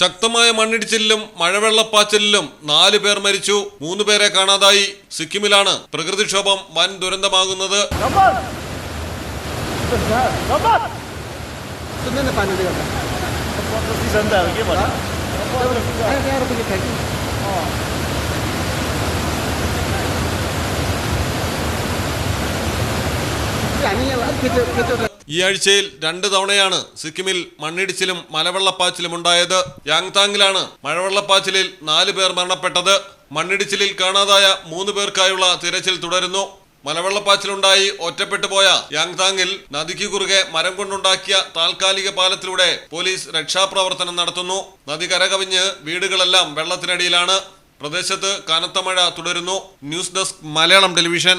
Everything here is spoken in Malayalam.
ശക്തമായ മണ്ണിടിച്ചിലിലും മഴവെള്ളപ്പാച്ചിലിലും നാലു പേർ മരിച്ചു. മൂന്നു പേരെ കാണാതായി. സിക്കിമിലാണ് പ്രകൃതിക്ഷോഭം വൻ ദുരന്തമാകുന്നത്. ഈ ആഴ്ചയിൽ രണ്ട് തവണയാണ് സിക്കിമിൽ മണ്ണിടിച്ചിലും മലവെള്ളപ്പാച്ചിലും ഉണ്ടായത്. യാങ്താങ്ങിലാണ് മഴവെള്ളപ്പാച്ചിലിൽ നാല് പേർ മരണപ്പെട്ടത്. മണ്ണിടിച്ചിലിൽ കാണാതായ മൂന്ന് പേർക്കായുള്ള തിരച്ചിൽ തുടരുന്നു. മലവെള്ളപ്പാച്ചിലുണ്ടായി ഒറ്റപ്പെട്ടു പോയ യാങ്താങ്ങിൽ നദിക്ക് കുറുകെ മരം കൊണ്ടുണ്ടാക്കിയ താൽക്കാലിക പാലത്തിലൂടെ പോലീസ് രക്ഷാപ്രവർത്തനം നടത്തുന്നു. നദി കരകവിഞ്ഞ് വീടുകളെല്ലാം വെള്ളത്തിനടിയിലാണ്. പ്രദേശത്ത് കനത്ത മഴ തുടരുന്നു. News desk Malayalam television.